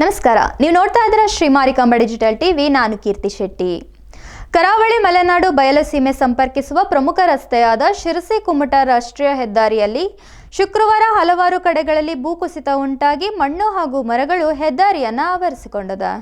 ನಮಸ್ಕಾರ. ನೀವು ನೋಡ್ತಾ ಇದ್ದೀರಾ ಶ್ರೀ ಮಾರಿಕಾಂಬ ಡಿಜಿಟಲ್ ಟಿವಿ. ನಾನು ಕೀರ್ತಿ ಶೆಟ್ಟಿ. ಕರಾವಳಿ ಮಲೆನಾಡು ಬಯಲಸೀಮೆ ಸಂಪರ್ಕಿಸುವ ಪ್ರಮುಖ ರಸ್ತೆಯಾದ ಶಿರಸಿ ಕುಮಟ ರಾಷ್ಟ್ರೀಯ ಹೆದ್ದಾರಿಯಲ್ಲಿ ಶುಕ್ರವಾರ ಹಲವಾರು ಕಡೆಗಳಲ್ಲಿ ಭೂಕುಸಿತ ಉಂಟಾಗಿ ಮಣ್ಣು ಹಾಗೂ ಮರಗಳು ಹೆದ್ದಾರಿಯನ್ನ ಆವರಿಸಿಕೊಂಡಿದೆ.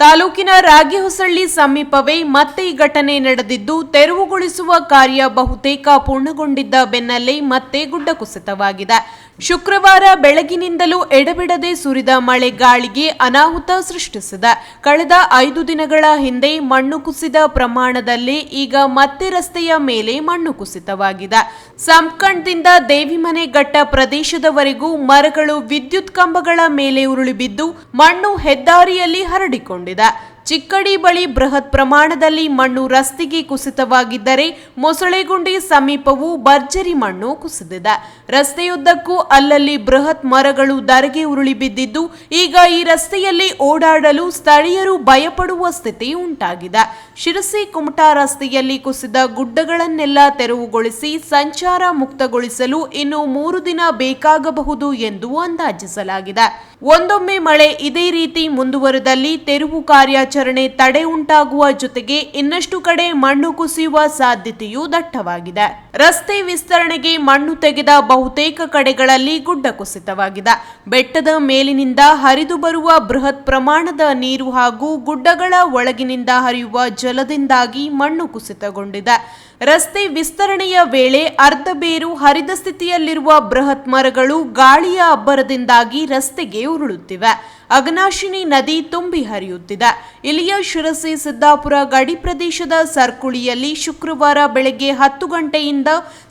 ತಾಲೂಕಿನ ರಾಗಿಹೊಸಳ್ಳಿ ಸಮೀಪವೇ ಮತ್ತೆ ಈ ಘಟನೆ ನಡೆದಿದ್ದು, ತೆರವುಗೊಳಿಸುವ ಕಾರ್ಯ ಬಹುತೇಕ ಪೂರ್ಣಗೊಂಡಿದ್ದ ಬೆನ್ನಲ್ಲೇ ಮತ್ತೆ ಗುಡ್ಡ ಕುಸಿತವಾಗಿದೆ. ಶುಕ್ರವಾರ ಬೆಳಗಿನಿಂದಲೂ ಎಡಬಿಡದೆ ಸುರಿದ ಮಳೆ ಗಾಳಿಗೆ ಅನಾಹುತ ಸೃಷ್ಟಿಸಿದೆ. ಕಳೆದ ಐದು ದಿನಗಳ ಹಿಂದೆ ಮಣ್ಣು ಕುಸಿದ ಪ್ರಮಾಣದಲ್ಲಿ ಈಗ ಮತ್ತೆ ರಸ್ತೆಯ ಮೇಲೆ ಮಣ್ಣು ಕುಸಿತವಾಗಿದೆ. ಸಂಕಂಡ್ದಿಂದ ದೇವಿಮನೆ ಘಟ್ಟ ಪ್ರದೇಶದವರೆಗೂ ಮರಗಳು ವಿದ್ಯುತ್ ಕಂಬಗಳ ಮೇಲೆ ಉರುಳಿ ಬಿದ್ದು ಮಣ್ಣು ಹೆದ್ದಾರಿಯಲ್ಲಿ ಹರಡಿಕೊಂಡಿದೆ. ಚಿಕ್ಕಡಿ ಬಳಿ ಬೃಹತ್ ಪ್ರಮಾಣದಲ್ಲಿ ಮಣ್ಣು ರಸ್ತೆಗೆ ಕುಸಿತವಾಗಿದ್ದರೆ ಮೊಸಳೆಗುಂಡಿ ಸಮೀಪವು ಭರ್ಜರಿ ಮಣ್ಣು ಕುಸಿದಿದೆ. ರಸ್ತೆಯುದ್ದಕ್ಕೂ ಅಲ್ಲಲ್ಲಿ ಬೃಹತ್ ಮರಗಳು ಧರೆಗೆ ಉರುಳಿ ಬಿದ್ದಿದ್ದು, ಈಗ ಈ ರಸ್ತೆಯಲ್ಲಿ ಓಡಾಡಲು ಸ್ಥಳೀಯರು ಭಯಪಡುವ ಸ್ಥಿತಿ ಉಂಟಾಗಿದೆ. ಶಿರಸಿ ಕುಮಟಾ ರಸ್ತೆಯಲ್ಲಿ ಕುಸಿದ ಗುಡ್ಡಗಳನ್ನೆಲ್ಲ ತೆರವುಗೊಳಿಸಿ ಸಂಚಾರ ಮುಕ್ತಗೊಳಿಸಲು ಇನ್ನು ಮೂರು ದಿನ ಬೇಕಾಗಬಹುದು ಎಂದು ಅಂದಾಜಿಸಲಾಗಿದೆ. ಒಂದೊಮ್ಮೆ ಮಳೆ ಇದೇ ರೀತಿ ಮುಂದುವರೆದಲ್ಲಿ ತೆರವು ಕಾರ್ಯಾಚರಣೆ ತಡೆ ಉಂಟಾಗುವ ಜೊತೆಗೆ ಇನ್ನಷ್ಟು ಕಡೆ ಮಣ್ಣು ಕುಸಿಯುವ ಸಾಧ್ಯತೆಯೂ ದಟ್ಟವಾಗಿದೆ. ರಸ್ತೆ ವಿಸ್ತರಣೆಗೆ ಮಣ್ಣು ತೆಗೆದ ಬಹುತೇಕ ಕಡೆಗಳಲ್ಲಿ ಗುಡ್ಡ ಕುಸಿತವಾಗಿದೆ. ಬೆಟ್ಟದ ಮೇಲಿನಿಂದ ಹರಿದು ಬರುವ ಬೃಹತ್ ಪ್ರಮಾಣದ ನೀರು ಹಾಗೂ ಗುಡ್ಡಗಳ ಒಳಗಿನಿಂದ ಹರಿಯುವ ಜಲದಿಂದಾಗಿ ಮಣ್ಣು ಕುಸಿತಗೊಂಡಿದೆ. ರಸ್ತೆ ವಿಸ್ತರಣೆಯ ವೇಳೆ ಅರ್ಧ ಬೇರು ಹರಿದ ಸ್ಥಿತಿಯಲ್ಲಿರುವ ಬೃಹತ್ ಮರಗಳು ಗಾಳಿಯ ಅಬ್ಬರದಿಂದಾಗಿ ರಸ್ತೆಗೆ ಉರುಳುತ್ತಿವೆ. ಅಗ್ನಾಶಿನಿ ನದಿ ತುಂಬಿ ಹರಿಯುತ್ತಿದೆ. ಇಲ್ಲಿಯ ಶಿರಸಿ ಸಿದ್ದಾಪುರ ಗಡಿ ಪ್ರದೇಶದ ಸರ್ಕುಳಿಯಲ್ಲಿ ಶುಕ್ರವಾರ ಬೆಳಗ್ಗೆ ಹತ್ತು ಗಂಟೆಯಿಂದ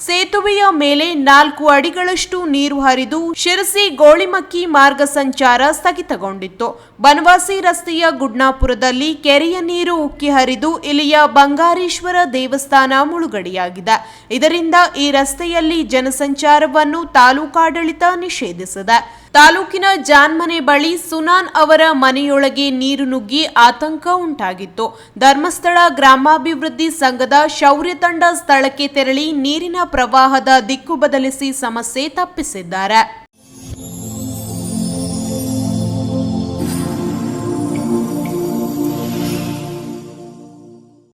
ಸೇತುವೆಯ ಮೇಲೆ ನಾಲ್ಕು ಅಡಿಗಳಷ್ಟು ನೀರು ಹರಿದು ಶಿರಸಿ ಗೋಳಿಮಕ್ಕಿ ಮಾರ್ಗ ಸಂಚಾರ ಸ್ಥಗಿತಗೊಂಡಿತ್ತು. ಬನವಾಸಿ ರಸ್ತೆಯ ಗುಡ್ನಾಪುರದಲ್ಲಿ ಕೆರೆಯ ನೀರು ಉಕ್ಕಿ ಹರಿದು ಇಲ್ಲಿಯ ಬಂಗಾರೇಶ್ವರ ದೇವಸ್ಥಾನ ಮುಳುಗಡೆಯಾಗಿದೆ ಇದರಿಂದ ಈ ರಸ್ತೆಯಲ್ಲಿ ಜನಸಂಚಾರವನ್ನು ತಾಲೂಕಾಡಳಿತ ನಿಷೇಧಿಸಿದೆ. ತಾಲೂಕಿನ ಜಾನ್ಮನೆ ಬಳಿ ಸುನಾನ್ ಅವರ ಮನೆಯೊಳಗೆ ನೀರು ನುಗ್ಗಿ ಆತಂಕ ಉಂಟಾಗಿತ್ತು. ಧರ್ಮಸ್ಥಳ ಗ್ರಾಮಾಭಿವೃದ್ಧಿ ಸಂಘದ ಶೌರ್ಯ ತಂಡ ಸ್ಥಳಕ್ಕೆ ತೆರಳಿ ನೀರಿನ ಪ್ರವಾಹದ ದಿಕ್ಕು ಬದಲಿಸಿ ಸಮಸ್ಯೆ ತಪ್ಪಿಸಿದ್ದಾರೆ.